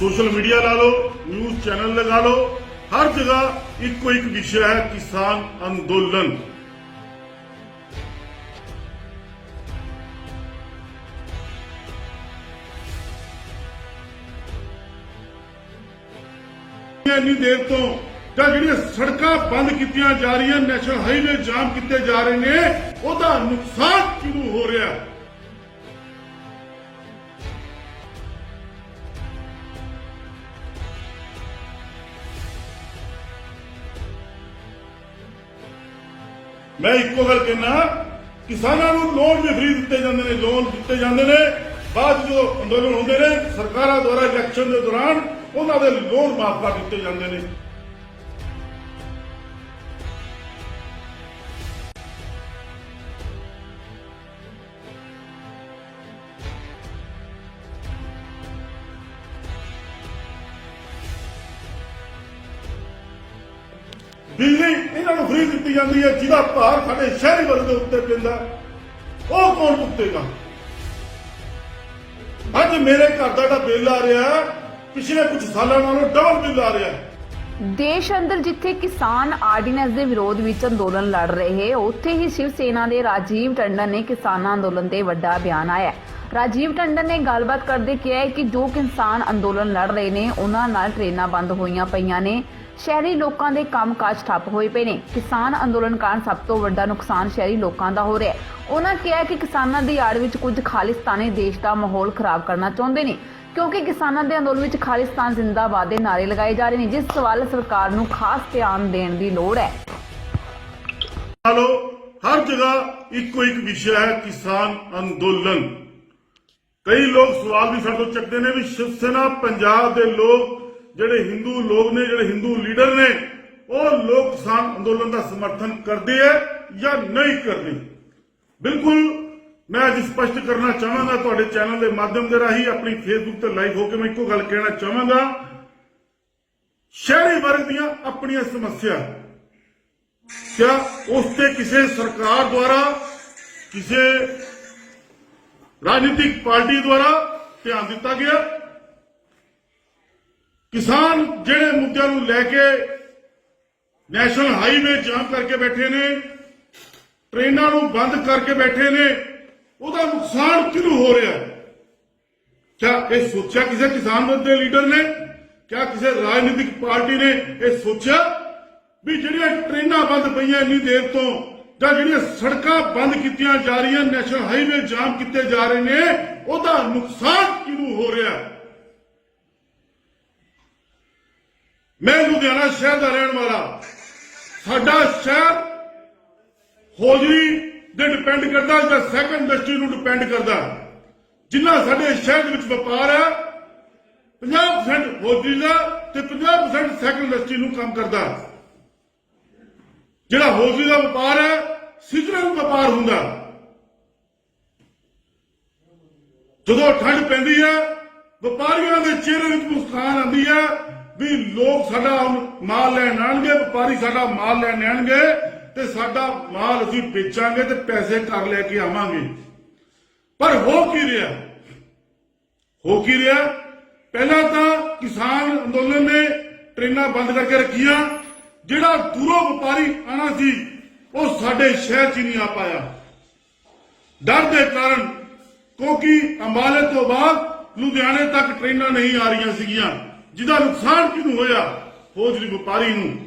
Social media ਲਾ ਲਓ, news channel ਲਗਾ ਲਓ। ਹਰ ਜਗ੍ਹਾ ਇੱਕੋ ਇੱਕ ਵਿਸ਼ਾ ਹੈ, ਕਿਸਾਨ ਅੰਦੋਲਨ। ਇੰਨੀ ਦੇਰ ਤੋਂ ਜਾਂ ਜਿਹੜੀਆਂ ਸੜਕਾਂ ਬੰਦ ਕੀਤੀਆਂ ਜਾ ਰਹੀਆਂ, ਨੈਸ਼ਨਲ ਹਾਈਵੇ ਜਾਮ ਕੀਤੇ ਜਾ ਰਹੇ ਨੇ, ਉਹਦਾ ਨੁਕਸਾਨ ਕਿਉਂ ਹੋ ਰਿਹਾ? ਮੈਂ ਇੱਕੋ ਗੱਲ ਕਹਿਣਾ, ਕਿਸਾਨਾਂ ਨੂੰ ਲੋਨ ਵੀ ਫ੍ਰੀ ਦਿੱਤੇ ਜਾਂਦੇ ਨੇ, ਲੋਨ ਦਿੱਤੇ ਜਾਂਦੇ ਨੇ। ਬਾਅਦ 'ਚ ਜਦੋਂ ਅੰਦੋਲਨ ਹੁੰਦੇ ਨੇ, ਸਰਕਾਰਾਂ ਦੁਆਰਾ ਇਲੈਕਸ਼ਨ ਦੇ ਦੌਰਾਨ ਉਹਨਾਂ ਦੇ ਲੋਨ ਮਾਫ ਕਰ ਦਿੱਤੇ ਜਾਂਦੇ ਨੇ। ਬਿਜਲੀ ਇਹਨਾਂ ਨੂੰ ਫ੍ਰੀ ਦਿੱਤੀ ਜਾਂਦੀ ਹੈ, ਜਿਹਦਾ ਭਾਰ ਸਾਡੇ ਸ਼ਹਿਰੀ ਵਰਗ ਦੇ ਉੱਤੇ ਪੈਂਦਾ ਉਹ ਕੌਣ ਭੁਗਤੇਗਾ ਅੱਜ ਮੇਰੇ ਘਰ ਦਾ ਜਿਹੜਾ ਬਿੱਲ ਆ ਰਿਹਾ ਪਿਛਲੇ ਕੁਝ ਸਾਲਾਂ ਨਾਲੋਂ ਡਬਲ ਬਿੱਲ ਆ ਰਿਹਾ ਦੇਸ਼ ਅੰਦਰ ਜਿੱਥੇ ਕਿਸਾਨ ਆਰਡੀਨੈਂਸ ਦੇ ਵਿਰੋਧ ਵਿੱਚ ਅੰਦੋਲਨ ਲੜ ਰਹੇ, ਉੱਥੇ ਹੀ ਸ਼ਿਵ ਸੇਨਾ ਦੇ ਰਾਜੀਵ ਟੰਡਨ ਨੇ ਕਿਸਾਨਾਂ ਅੰਦੋਲਨ ਤੇ ਵੱਡਾ ਬਿਆਨ ਆਇਆ ਰਾਜੀਵ ਟੰਡਨ ਨੇ ਗੱਲਬਾਤ ਕਰਦੇ ਕਿਹਾ ਕਿ ਜੋ ਕਿਸਾਨ ਅੰਦੋਲਨ ਲੜ ਰਹੇ ਨੇ, ਉਹਨਾਂ ਨਾਲ ਟ੍ਰੇਨਾਂ ਬੰਦ ਹੋਈਆਂ ਪਈਆਂ ਨੇ। ਸ਼ਹਿਰੀ ਲੋਕਾਂ ਦੇ ਕੰਮਕਾਜ ਠੱਪ ਹੋਏ ਪਏ ਨੇ। ਕਿਸਾਨ ਅੰਦੋਲਨ ਕਾਰਨ ਸਭ ਤੋਂ ਵੱਡਾ ਨੁਕਸਾਨ ਸ਼ਹਿਰੀ ਲੋਕਾਂ ਦਾ ਹੋ ਰਿਹਾ ਹੈ। ਉਹਨਾਂ ਕਿਹਾ ਕਿ ਕਿਸਾਨਾਂ ਦੀ ਆੜ ਵਿੱਚ ਕੁਝ ਖਾਲਿਸਤਾਨੀ ਦੇਸ਼ ਦਾ ਮਾਹੌਲ ਖਰਾਬ ਕਰਨਾ ਚਾਹੁੰਦੇ ਨੇ, ਕਿਉਂਕਿ ਕਿਸਾਨਾਂ ਦੇ ਅੰਦੋਲਨ ਵਿੱਚ ਖਾਲਿਸਤਾਨ ਜ਼ਿੰਦਾਬਾਦ ਦੇ ਨਾਰੇ ਲਗਾਏ ਜਾ ਰਹੇ ਨੇ, ਜਿਸ ਸਵਾਲ ਸਰਕਾਰ ਨੂੰ ਖਾਸ ਧਿਆਨ ਦੇਣ ਦੀ ਲੋੜ ਹੈ। ਹਲੋ, ਹਰ ਜਗ੍ਹਾ ਇੱਕੋ ਇੱਕ ਵਿਸ਼ਾ ਹੈ, ਕਿਸਾਨ ਅੰਦੋਲਨ। ਕਈ ਲੋਕ ਸਵਾਲ ਵੀ ਸਾਡੇ ਤੋਂ ਚੱਕਦੇ ਨੇ ਵੀ ਸ਼ਿਵ ਸੈਨਾ, ਪੰਜਾਬ ਦੇ ਲੋਕ ਜਿਹੜੇ ਹਿੰਦੂ ਲੋਕ ਨੇ, ਜਿਹੜੇ ਹਿੰਦੂ ਲੀਡਰ ਨੇ, ਉਹ ਲੋਕ ਕਿਸਾਨ ਅੰਦੋਲਨ ਦਾ ਸਮਰਥਨ ਕਰਦੇ ਹੈ ਜਾਂ ਨਹੀਂ ਕਰਦੇ? ਬਿਲਕੁਲ, ਮੈਂ ਅੱਜ ਸਪਸ਼ਟ ਕਰਨਾ ਚਾਹਾਂਗਾ ਤੁਹਾਡੇ ਚੈਨਲ ਦੇ ਮਾਧਿਅਮ ਦੇ ਰਾਹੀਂ, ਆਪਣੀ ਫੇਸਬੁੱਕ ਤੇ ਲਾਈਵ ਹੋ ਕੇ ਮੈਂ ਇੱਕੋ ਗੱਲ ਕਹਿਣਾ ਚਾਹਾਂਗਾ। ਸ਼ਹਿਰੀ ਵਰਗ ਦੀਆਂ ਆਪਣੀਆਂ ਸਮੱਸਿਆ। ਕਿਆ ਉਸ ਤੇ ਕਿਸੇ ਸਰਕਾਰ ਦੁਆਰਾ, ਕਿਸੇ ਰਾਜਨੀਤਿਕ ਪਾਰਟੀ ਦੁਆਰਾ ਧਿਆਨ ਦਿੱਤਾ ਗਿਆ? ਕਿਸਾਨ ਜਿਹੜੇ ਮੁੱਦਿਆਂ ਨੂੰ ਲੈ ਕੇ ਨੈਸ਼ਨਲ ਹਾਈਵੇ ਜਾਮ ਕਰਕੇ ਬੈਠੇ ਨੇ, ਟ੍ਰੇਨਾਂ ਨੂੰ ਬੰਦ ਕਰਕੇ ਬੈਠੇ ਨੇ, ਉਹਦਾ ਨੁਕਸਾਨ ਕਿਹਨੂੰ ਹੋ ਰਿਹਾ ਹੈ? ਕਿਆ ਇਹ ਸੋਚਿਆ ਕਿਸੇ ਕਿਸਾਨ ਵਰਗ ਦੇ ਲੀਡਰ ਨੇ? ਕਿਆ ਕਿਸੇ ਰਾਜਨੀਤਿਕ ਪਾਰਟੀ ਨੇ ਇਹ ਸੋਚਿਆ ਵੀ ਜਿਹੜੀਆਂ ਟ੍ਰੇਨਾਂ ਬੰਦ ਪਈਆਂ ਇੰਨੀ ਦੇਰ ਤੋਂ ਜਾਂ ਜਿਹੜੀਆਂ ਸੜਕਾਂ ਬੰਦ ਕੀਤੀਆਂ ਜਾ ਰਹੀਆਂ, ਨੈਸ਼ਨਲ ਹਾਈਵੇ ਜਾਮ ਕੀਤੇ ਜਾ ਰਹੇ ਨੇ, ਉਹਦਾ ਨੁਕਸਾਨ ਕਿਹਨੂੰ ਹੋ ਰਿਹਾ ਹੈ? ਮੈਂ ਲੁਧਿਆਣਾ ਸ਼ਹਿਰ ਦਾ ਰਹਿਣ ਵਾਲਾ। ਸਾਡਾ ਸ਼ਹਿਰ ਹੋਜਰੀ ਦੇ ਡਿਪੈਂਡ ਕਰਦਾ ਜਾਂ ਸੈਕੰਡ ਇੰਡਸਟਰੀ ਨੂੰ ਡਿਪੈਂਡ ਕਰਦਾ ਜਿੰਨਾ ਸਾਡੇ ਸ਼ਹਿਰ ਦੇ ਵਿੱਚ ਵਪਾਰ ਹੈ 50% ਹੋਜਰੀ ਦਾ ਤੇ 50% ਸੈਕੰਡ ਇੰਡਸਟਰੀ ਨੂੰ ਕੰਮ ਕਰਦਾ ਜਿਹੜਾ ਹੋਜਰੀ ਦਾ ਵਪਾਰ ਹੈ ਸੀਜ਼ਨਲ ਵਪਾਰ ਹੁੰਦਾ ਜਦੋਂ ਠੰਡ ਪੈਂਦੀ ਹੈ, ਵਪਾਰੀਆਂ ਦੇ ਚਿਹਰੇ ਵਿੱਚ ਮੁਸਕਾਨ ਆਉਂਦੀ ਹੈ ਵੀ ਲੋਕ ਸਾਡਾ ਹੁਣ ਮਾਲ ਲੈਣ ਆਣਗੇ, ਵਪਾਰੀ ਸਾਡਾ ਮਾਲ ਲੈਣ ਆਣਗੇ ਤੇ ਸਾਡਾ ਮਾਲ ਅਸੀਂ ਵੇਚਾਂਗੇ ਤੇ ਪੈਸੇ ਘਰ ਲੈ ਕੇ ਆਵਾਂਗੇ। ਪਰ ਹੋ ਕੀ ਰਿਹਾ? ਹੋ ਕੀ ਰਿਹਾ? ਪਹਿਲਾਂ ਤਾਂ ਕਿਸਾਨ ਅੰਦੋਲਨ ਨੇ ਟ੍ਰੇਨਾਂ ਬੰਦ ਕਰਕੇ ਰੱਖੀਆਂ, ਜਿਹੜਾ ਦੂਰੋਂ ਵਪਾਰੀ ਆਣਾ ਸੀ, ਉਹ ਸਾਡੇ ਸ਼ਹਿਰ 'ਚ ਨਹੀਂ ਆ ਪਾਇਆ। ਡਰ ਦੇ ਕਾਰਨ, ਕਿਉਂਕਿ ਅੰਬਾਲੇ ਤੋਂ ਬਾਅਦ ਲੁਧਿਆਣੇ ਤੱਕ ਟ੍ਰੇਨਾਂ ਨਹੀਂ ਆ ਰਹੀਆਂ ਸੀਗੀਆਂ। ਜਿਹਦਾ ਨੁਕਸਾਨ ਕਿਹਨੂੰ ਹੋਇਆ, ਫੌਜੀ ਵਪਾਰੀ ਨੂੰ।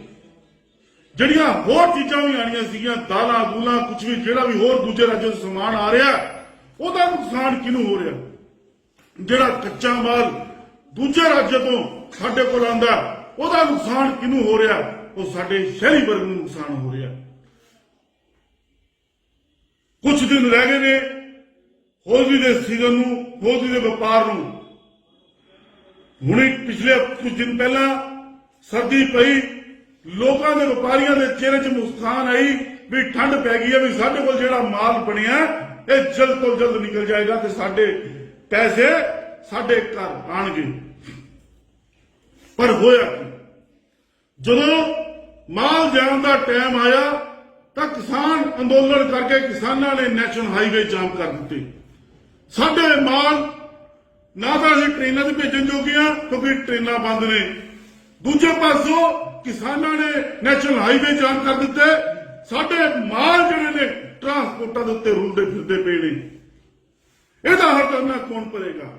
ਜਿਹੜੀਆਂ ਹੋਰ ਚੀਜ਼ਾਂ ਵੀ ਆਣੀਆਂ ਸੀਗੀਆਂ, ਦਾਲਾਂ, ਦੂਲਾਂ ਕੁਝ ਵੀ, ਜਿਹੜਾ ਵੀ ਹੋਰ ਦੂਜੇ ਰਾਜਾਂ ਤੋਂ ਸਮਾਨ ਆ ਰਿਹਾ, ਉਹਦਾ ਨੁਕਸਾਨ ਕਿਹਨੂੰ ਹੋ ਰਿਹਾ? ਜਿਹੜਾ ਕੱਚਾ ਮਾਲ ਦੂਜੇ ਰਾਜ ਤੋਂ ਸਾਡੇ ਕੋਲ ਆਂਦਾ ਉਹਦਾ ਨੁਕਸਾਨ ਕਿਹਨੂੰ ਹੋ ਰਿਹਾ? ਉਹ ਸਾਡੇ ਸ਼ਹਿਰੀ ਵਰਗ ਨੂੰ ਨੁਕਸਾਨ ਹੋ ਰਿਹਾ। ਕੁਝ ਦਿਨ ਰਹਿ ਗਏ ਨੇ ਹੋਲੀ ਦੇ ਸੀਜ਼ਨ ਨੂੰ ਹੋਲੀ ਦੇ ਵਪਾਰ ਨੂੰ। ਹੁਣੇ ਪਿਛਲੇ ਕੁਝ ਦਿਨ ਪਹਿਲਾਂ ਸਰਦੀ ਪਈ, ਲੋਕਾਂ ਦੇ ਵਪਾਰੀਆਂ ਦੇ ਚਿਹਰੇ 'ਚ ਮੁਸਕਾਨ ਆਈ ਵੀ ਠੰਡ ਪੈ ਗਈ ਹੈ ਵੀ ਸਾਡੇ ਕੋਲ ਜਿਹੜਾ ਮਾਲ ਬਣਿਆ, ਇਹ ਜਲਦ ਤੋਂ ਜਲਦ ਨਿਕਲ ਜਾਏਗਾ ਤੇ ਸਾਡੇ ਪੈਸੇ ਸਾਡੇ ਘਰ ਆਣਗੇ। ਪਰ ਹੋਇਆ ਕੀ? ਜਦੋਂ ਮਾਲ ਜਾਣ ਦਾ ਟਾਈਮ ਆਇਆ ਤਾਂ ਕਿਸਾਨ ਅੰਦੋਲਨ ਕਰਕੇ ਕਿਸਾਨਾਂ ਨੇ ਨੈਸ਼ਨਲ ਹਾਈਵੇ ਜਾਮ ਕਰ ਦਿੱਤੇ। ਸਾਡੇ ਮਾਲ ਨਾ ਤਾਂ ਅਸੀਂ ਟ੍ਰੇਨਾਂ 'ਚ ਭੇਜਣ ਜੋਗੇ ਹਾਂ ਕਿਉਂਕਿ ਟ੍ਰੇਨਾਂ ਬੰਦ ਨੇ। ਦੂਜੇ ਪਾਸੋਂ ਕਿਸਾਨਾਂ ਨੇ ਨੈਸ਼ਨਲ ਹਾਈਵੇ ਜਾਮ ਕਰ ਦਿੱਤੇ ਸਾਡੇ ਮਾਲ ਜਿਹੜੇ ਨੇ, ਟਰਾਂਸਪੋਰਟਾਂ ਦੇ ਉੱਤੇ ਰੁਲਦੇ ਫਿਰਦੇ ਪਏ ਨੇ। ਇਹਦਾ ਹੱਲ ਕਰਨਾ ਕੌਣ ਭਰੇਗਾ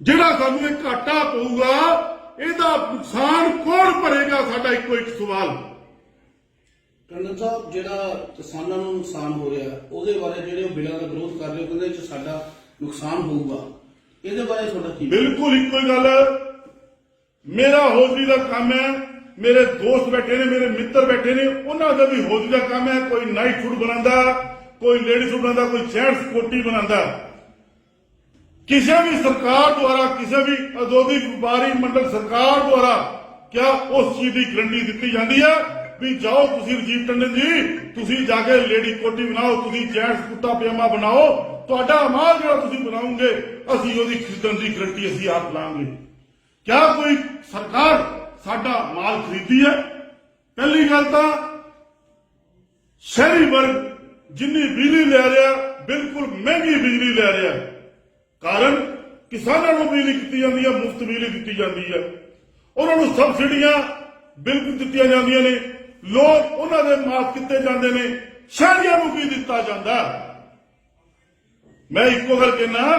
ਜਿਹੜਾ ਸਾਨੂੰ ਇਹ ਘਾਟਾ ਪਊਗਾ, ਇਹਦਾ ਨੁਕਸਾਨ ਕੌਣ ਭਰੇਗਾ ਸਾਡਾ ਇੱਕੋ ਇੱਕ ਸਵਾਲ। ਟੰਡਨ ਸਾਹਿਬ, ਜਿਹੜਾ ਕਿਸਾਨਾਂ ਨੂੰ ਨੁਕਸਾਨ ਹੋ ਰਿਹਾ, ਉਹਦੇ ਬਾਰੇ ਜਿਹੜੇ ਉਹ ਬਿੱਲਾਂ ਦਾ ਵਿਰੋਧ ਕਰ ਰਹੇ ਹੋ ਕਹਿੰਦੇ ਸਾਡਾ ਨੁਕਸਾਨ ਹੋਊਗਾ। ਇਹਦੇ ਬਾਰੇ ਤੁਹਾਡਾ ਕੀ ਬਿਲਕੁਲ ਇੱਕੋ ਹੀ ਗੱਲ ਹੈ। ਮੇਰਾ ਹੌਜ਼ਰੀ ਦਾ ਕੰਮ ਹੈ। ਮੇਰੇ ਦੋਸਤ ਬੈਠੇ ਨੇ, ਮੇਰੇ ਮਿੱਤਰ ਬੈਠੇ ਨੇ, ਉਹਨਾਂ ਦਾ ਵੀ ਹੌਜ਼ਰੀ ਦਾ ਕੰਮ ਹੈ। ਕੋਈ ਨਾਈਟ ਫੂਡ ਬਣਾਉਂਦਾ, ਕੋਈ ਲੇਡੀ ਫੂਡ ਬਣਾਉਂਦਾ, ਕੋਈ ਜੈਂਟਸ ਕੋਟੀ ਬਣਾਉਂਦਾ। ਕਿਸੇ ਵੀ ਸਰਕਾਰ ਦੁਆਰਾ, ਕਿਸੇ ਵੀ ਆਜ਼ਾਦੀ ਵਪਾਰੀ ਮੰਡਲ ਸਰਕਾਰ ਦੁਆਰਾ ਕਿਆ ਉਸ ਚੀਜ਼ ਦੀ ਗਰੰਟੀ ਦਿੱਤੀ ਜਾਂਦੀ ਹੈ ਵੀ ਜਾਓ ਤੁਸੀਂ ਰਜੀਵ ਟੰਡਨ ਜੀ, ਤੁਸੀਂ ਜਾ ਕੇ ਲੇਡੀ ਕੋਟੀ ਬਣਾਓ, ਤੁਸੀਂ ਜੈਂਟਸ ਕੁੱਤਾ ਪਜਾਮਾ ਬਣਾਓ ਤੁਹਾਡਾ ਮਾਲ ਜਿਹੜਾ ਤੁਸੀਂ ਬਣਾਓਗੇ ਅਸੀਂ ਉਹਦੀ ਖਰੀਦਣ ਦੀ ਗਰੰਟੀ ਅਸੀਂ ਆਪ ਲਾਂਗੇ। ਕਿਆ ਕੋਈ ਸਰਕਾਰ ਸਾਡਾ ਮਾਲ ਖਰੀਦੀ ਹੈ? ਪਹਿਲੀ ਗੱਲ ਤਾਂ ਸ਼ਹਿਰੀ ਵਰਗ ਜਿੰਨੀ ਬਿਜਲੀ ਲੈ ਰਿਹਾ, ਬਿਲਕੁਲ ਮਹਿੰਗੀ ਬਿਜਲੀ ਲੈ ਰਿਹਾ। ਕਾਰਨ ਕਿਸਾਨਾਂ ਨੂੰ ਬਿਜਲੀ ਦਿੱਤੀ ਜਾਂਦੀ ਹੈ, ਮੁਫਤ ਬਿਜਲੀ ਦਿੱਤੀ ਜਾਂਦੀ ਹੈ। ਉਹਨਾਂ ਨੂੰ ਸਬਸਿਡੀਆਂ ਬਿਲਕੁਲ ਦਿੱਤੀਆਂ ਜਾਂਦੀਆਂ ਨੇ। ਲੋਕ ਉਹਨਾਂ ਦੇ ਮਾਫ ਕੀਤੇ ਜਾਂਦੇ ਨੇ। ਸ਼ਹਿਰੀਆਂ ਨੂੰ ਕੀ ਦਿੱਤਾ ਜਾਂਦਾ? ਮੈਂ ਇੱਕੋ ਗੱਲ ਕਹਿਣਾ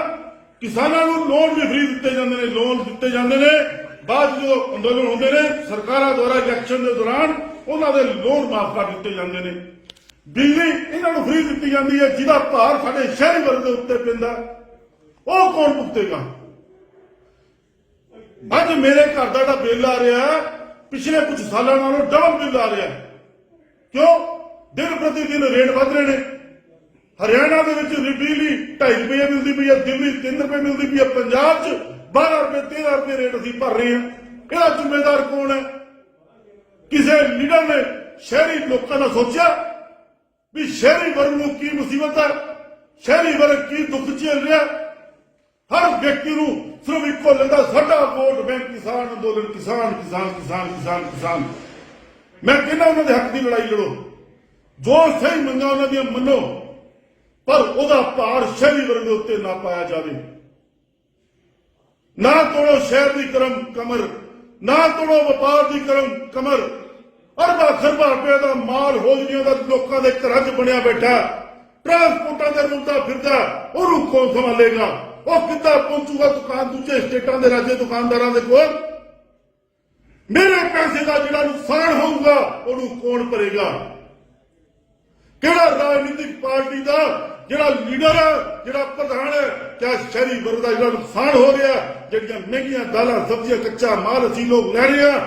ਕਿਸਾਨਾਂ ਨੂੰ ਲੋਨ ਵੀ ਫ੍ਰੀ ਦਿੱਤੇ ਜਾਂਦੇ ਨੇ ਲੋਨ ਦਿੱਤੇ ਜਾਂਦੇ ਨੇ। ਬਾਅਦ 'ਚ ਜਦੋਂ ਅੰਦੋਲਨ ਹੁੰਦੇ ਨੇ, ਸਰਕਾਰਾਂ ਦੁਆਰਾ ਇਲੈਕਸ਼ਨ ਦੇ ਦੌਰਾਨ ਉਹਨਾਂ ਦੇ ਲੋਨ ਮਾਫ ਕਰ ਦਿੱਤੇ ਜਾਂਦੇ ਨੇ। ਬਿਜਲੀ ਇਹਨਾਂ ਨੂੰ ਫ੍ਰੀ ਦਿੱਤੀ ਜਾਂਦੀ ਹੈ, ਜਿਹਦਾ ਭਾਰ ਸਾਡੇ ਸ਼ਹਿਰੀ ਵਰਗ ਦੇ ਉੱਤੇ ਪੈਂਦਾ। ਉਹ ਕੌਣ ਭੁਗਤੇਗਾ ਅੱਜ ਮੇਰੇ ਘਰ ਦਾ ਜਿਹੜਾ ਬਿੱਲ ਆ ਰਿਹਾ, ਪਿਛਲੇ ਕੁਝ ਸਾਲਾਂ ਨਾਲੋਂ ਡਬਲ ਬਿੱਲ ਆ ਰਿਹਾ। ਕਿਉਂ? ਦਿਨ ਪ੍ਰਤੀ ਦਿਨ ਰੇਟ ਵਧ ਰਹੇ ਨੇ। ਹਰਿਆਣਾ ਦੇ ਵਿੱਚ ਬਿਜਲੀ 2.5 ਰੁਪਏ ਮਿਲਦੀ ਪਈ ਹੈ ਦਿੱਲੀ 3 ਰੁਪਏ ਮਿਲਦੀ ਪਈ ਹੈ ਪੰਜਾਬ 'ਚ 12 ਰੁਪਏ 13 ਰੁਪਏ ਰੇਟ ਅਸੀਂ ਭਰ ਰਹੇ ਹਾਂ। ਇਹਦਾ ਜ਼ਿੰਮੇਦਾਰ ਕੌਣ ਹੈ? ਕਿਸੇ ਲੀਡਰ ਨੇ ਸ਼ਹਿਰੀ ਲੋਕਾਂ ਦਾ ਸੋਚਿਆ ਵੀ ਸ਼ਹਿਰੀ ਵਰਗ ਨੂੰ ਕੀ ਮੁਸੀਬਤ ਹੈ? ਸ਼ਹਿਰੀ ਵਰਗ ਕੀ ਦੁੱਖ ਝੇਲ ਰਿਹਾ ਹਰ ਵਿਅਕਤੀ ਨੂੰ ਸਿਰਫ ਇੱਕੋ ਲੈਂਦਾ, ਸਾਡਾ ਵੋਟ ਬੈਂਕ ਕਿਸਾਨ, ਅੰਦੋਲਨ ਕਿਸਾਨ ਕਿਸਾਨ ਕਿਸਾਨ ਕਿਸਾਨ ਕਿਸਾਨ। ਮੈਂ ਕਹਿੰਦਾ ਉਹਨਾਂ ਦੇ ਹੱਕ ਦੀ ਲੜਾਈ ਲੜੋ। ਜੋ ਸਹੀ ਮੰਗਾਂ ਉਹਨਾਂ ਦੀਆਂ ਮੰਨੋ। ਪਰ ਉਹਦਾ ਭਾਰ ਸ਼ਹਿਰੀ ਵਰਗ ਦੇ ਉੱਤੇ ਨਾ ਪਾਇਆ ਜਾਵੇ। ਨਾ ਤੋੜੋ ਸ਼ਹਿਰ ਦੀ ਕਰਮ ਕਮਰ, ਨਾ ਤੋੜੋ ਵਪਾਰ ਦੀ ਕਰਮ ਕਮਰ। ਅਰਬਾਂ ਖਰਬਾਂ ਰੁਪਏ ਦਾ ਮਾਲ ਹੋਜਰੀਆਂ ਦਾ ਲੋਕਾਂ ਦੇ ਘਰਾਂ 'ਚ ਬਣਿਆ ਬੈਠਾ। ਟਰਾਂਸਪੋਰਟਾਂ ਦੇ ਰੁਲਦਾ ਫਿਰਦਾ, ਉਹਨੂੰ ਕੌਣ ਸੰਭਾਲੇਗਾ? ਉਹ ਕਿੱਦਾਂ ਪਹੁੰਚੂਗਾ ਦੁਕਾਨ ਦੂਜੇ ਸਟੇਟਾਂ ਦੇ ਰਾਜੇ ਦੁਕਾਨਦਾਰਾਂ ਦੇ ਕੋਲ? ਮੇਰੇ ਪੈਸੇ ਦਾ ਜਿਹੜਾ ਨੁਕਸਾਨ ਹੋਊਗਾ, ਉਹਨੂੰ ਕੌਣ ਭਰੇਗਾ? ਕਿਹੜਾ ਰਾਜਨੀਤਿਕ ਪਾਰਟੀ ਦਾ ਜਿਹੜਾ ਲੀਡਰ ਹੈ ਜਿਹੜਾ ਪ੍ਰਧਾਨ ਹੈ ਕਿਆ ਸ਼ਹਿਰੀ ਵਰਗ ਦਾ ਜਿਹੜਾ ਨੁਕਸਾਨ ਹੋ ਰਿਹਾ ਜਿਹੜੀਆਂ ਮਹਿੰਗੀਆਂ ਦਾਲਾਂ ਸਬਜ਼ੀਆਂ ਕੱਚਾ ਮਾਲ ਅਸੀਂ ਲੋਕ ਲੈ ਰਹੇ ਹਾਂ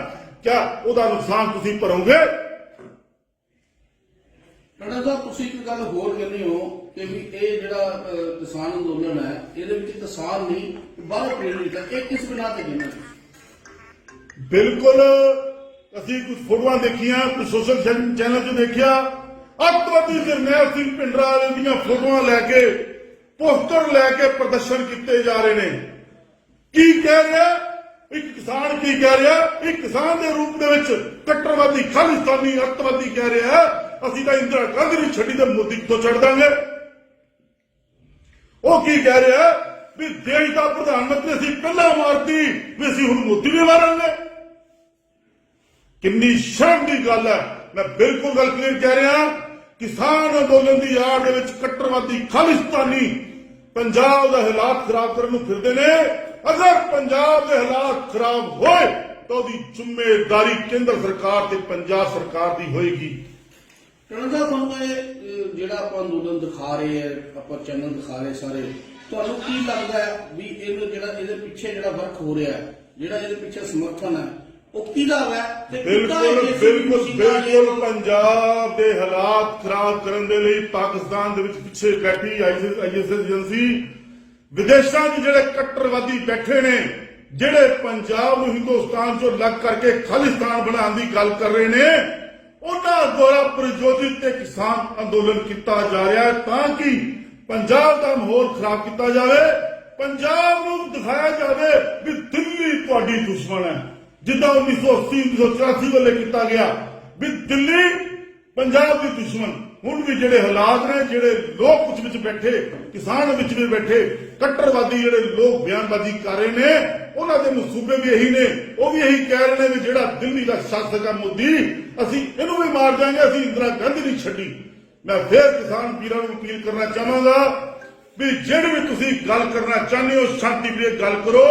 ਕਿਆ ਉਹਦਾ ਨੁਕਸਾਨ ਤੁਸੀਂ ਭਰੋਗੇ ਟੰਡਨ ਸਾਹਿਬ ਤੁਸੀਂ ਇੱਕ ਗੱਲ ਹੋਰ ਕਹਿੰਦੇ ਹੋ ਕਿ ਵੀ ਇਹ ਜਿਹੜਾ ਕਿਸਾਨ ਅੰਦੋਲਨ ਹੈ ਇਹਦੇ ਵਿੱਚ ਕਿਸਾਨ ਨਹੀਂ ਬਾਹਰ ਪ੍ਰੇਰਿਤ ਹੈ ਇਹ ਕਿਸ ਬਿਨਾਂ ਤੇ ਕਹਿੰਦੇ? ਬਿਲਕੁਲ ਅਸੀਂ ਕੁਝ ਫੋਟੋਆਂ ਦੇਖੀਆਂ ਕੁਝ ਸੋਸ਼ਲ ਚੈਨਲ 'ਤੇ ਦੇਖਿਆ ਅੱਤਵਾਦੀ ਜਰਨੈਲ ਸਿੰਘ ਭਿੰਡਰਾ ਵਾਲੇ ਦੀਆਂ ਫੋਟੋਆਂ ਲੈ ਕੇ, ਪੋਸਟਰ ਲੈ ਕੇ ਪ੍ਰਦਰਸ਼ਨ ਕੀਤੇ ਜਾ ਰਹੇ ਨੇ। ਕੀ ਕਹਿ ਰਿਹਾ? ਇੱਕ ਕਿਸਾਨ ਕੀ ਕਹਿ ਰਿਹਾ? ਇੱਕ ਕਿਸਾਨ ਦੇ ਰੂਪ ਦੇ ਵਿੱਚ ਕੱਟੜਵਾਦੀ, ਖਾਲਿਸਤਾਨੀ ਅੱਤਵਾਦੀ ਕਹਿ ਰਿਹਾ ਅਸੀਂ ਤਾਂ ਇੰਦਰਾ ਗਾਂਧੀ ਨੂੰ ਛੱਡੀ ਤੇ ਮੋਦੀ ਤੋਂ ਛੱਡ ਦਾਂਗੇ? ਉਹ ਕੀ ਕਹਿ ਰਿਹਾ ਵੀ ਦੇਸ਼ ਦਾ ਪ੍ਰਧਾਨ ਮੰਤਰੀ ਅਸੀਂ ਪਹਿਲਾਂ ਮਾਰਤੀ, ਵੀ ਅਸੀਂ ਹੁਣ ਮੋਦੀ ਵੀ ਮਾਰਾਂਗੇ। ਕਿੰਨੀ ਸ਼ਰਮ ਦੀ ਗੱਲ ਹੈ। ਮੈਂ ਬਿਲਕੁਲ ਗੱਲ ਕਲੀਅਰ ਕਹਿ ਰਿਹਾ। ਕਿਸਾਨ ਅੰਦੋਲਨ ਦੀ ਆੜ ਦੇ ਵਿੱਚ ਕੱਟੜਵਾਦੀ ਖਾਲਿਸਤਾਨੀ ਪੰਜਾਬ ਦਾ ਹਾਲਾਤ ਖਰਾਬ ਕਰਨ ਨੂੰ ਫਿਰਦੇ ਨੇ। ਅਗਰ ਪੰਜਾਬ ਦੇ ਹਾਲਾਤ ਖਰਾਬ ਹੋਏ ਤਾਂ ਉਹਦੀ ਜ਼ਿੰਮੇਵਾਰੀ ਕੇਂਦਰ ਸਰਕਾਰ ਤੇ ਪੰਜਾਬ ਸਰਕਾਰ ਦੀ ਹੋਏਗੀ। ਟੰਡਨ ਤੁਹਾਨੂੰ ਇਹ ਜਿਹੜਾ ਆਪਾਂ ਅੰਦੋਲਨ ਦਿਖਾ ਰਹੇ ਹੈ ਆਪਾਂ ਚੈਨਲ ਦਿਖਾ ਰਹੇ ਸਾਰੇ, ਤੁਹਾਨੂੰ ਕੀ ਲੱਗਦਾ ਵੀ ਇਹਨੂੰ ਜਿਹੜਾ, ਇਹਦੇ ਪਿੱਛੇ ਜਿਹੜਾ ਵਰਕ ਹੋ ਰਿਹਾ, ਜਿਹੜਾ ਇਹਦੇ ਪਿੱਛੇ ਸਮਰਥਨ ਹੈ ਉਹ ਕਿਹਦਾ ਹੈ ਤੇ ਬਿਲਕੁਲ ਬਿਲਕੁਲ ਮਸ਼ੀਨਾਂ ਬਿਲਕੁਲ ਪੰਜਾਬ ਦੇ ਹਾਲਾਤ ਖਰਾਬ ਕਰਨ ਦੇ ਲਈ ਪਾਕਿਸਤਾਨ ਦੇ ਵਿੱਚ ਪਿੱਛੇ ਬੈਠੀ ਆਈਐਸਐਸ ਏਜੰਸੀ। ਵਿਦੇਸ਼ਾਂ 'ਚ ਜਿਹੜੇ ਕੱਟੜਵਾਦੀ ਬੈਠੇ ਨੇ ਜਿਹੜੇ ਪੰਜਾਬ ਨੂੰ ਹਿੰਦੁਸਤਾਨ 'ਚੋਂ ਅਲੱਗ ਕਰਕੇ ਖਾਲਿਸਤਾਨ ਬਣਾਉਣ ਦੀ ਗੱਲ ਕਰ ਰਹੇ ਨੇ ਉਹਨਾਂ ਦੁਆਰਾ ਪ੍ਰਯੋਜਿਤ ਤੇ ਕਿਸਾਨ ਅੰਦੋਲਨ ਕੀਤਾ ਜਾ ਰਿਹਾ ਹੈ ਤਾਂ ਕਿ ਪੰਜਾਬ ਦਾ ਮਾਹੌਲ ਖਰਾਬ ਕੀਤਾ ਜਾਵੇ। ਪੰਜਾਬ ਨੂੰ ਦਿਖਾਇਆ ਜਾਵੇ ਵੀ ਦਿੱਲੀ ਤੁਹਾਡੀ ਦੁਸ਼ਮਣ ਹੈ। ਜਿੱਦਾਂ 1980 1984 ਵੇਲੇ ਕੀਤਾ ਗਿਆ, ਵੀ ਦਿੱਲੀ, ਪੰਜਾਬ ਦੀ ਦੁਸ਼ਮਣ ਹੁਣ ਵੀ ਜਿਹੜੇ ਹਾਲਾਤ ਨੇ, ਜਿਹੜੇ ਲੋਕ ਕੁਝ ਵਿੱਚ ਬੈਠੇ, ਕਿਸਾਨ ਵਿੱਚ ਵੀ ਬੈਠੇ, ਕੱਟੜਵਾਦੀ ਜਿਹੜੇ ਲੋਕ ਬਿਆਨਬਾਜ਼ੀ ਕਰ ਰਹੇ ਨੇ, ਉਹਨਾਂ ਦੇ ਮਨਸੂਬੇ ਵੀ ਇਹੀ ਨੇ, ਉਹ ਵੀ ਇਹੀ ਕਹਿ ਰਹੇ ਨੇ ਵੀ ਜਿਹੜਾ ਦਿੱਲੀ ਦਾ ਸ਼ਾਸਕ ਹੈ ਮੋਦੀ, ਅਸੀਂ ਇਹਨੂੰ ਵੀ ਮਾਰ ਦਿਆਂਗੇ, ਅਸੀਂ ਇੰਦਰਾ ਗਾਂਧੀ ਨਹੀਂ ਛੱਡੀ। ਮੈਂ ਫੇਰ ਕਿਸਾਨ ਵੀਰਾਂ ਨੂੰ ਅਪੀਲ ਕਰਨਾ ਚਾਹਾਂਗਾ ਵੀ ਜਿਹੜੇ ਵੀ ਤੁਸੀਂ ਗੱਲ ਕਰਨਾ ਚਾਹੁੰਦੇ ਹੋ ਸ਼ਾਂਤੀ ਪ੍ਰਿय ਗੱਲ ਕਰੋ।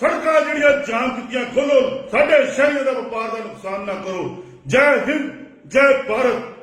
ਸੜਕਾਂ ਜਿਹੜੀਆਂ ਜਾਮ ਕੀਤੀਆਂ, ਖੋਲੋ। ਸਾਡੇ ਸ਼ਹਿਰੀਆਂ ਦਾ ਵਪਾਰ ਦਾ ਨੁਕਸਾਨ ਨਾ ਕਰੋ। ਜੈ ਹਿੰਦ, ਜੈ ਭਾਰਤ।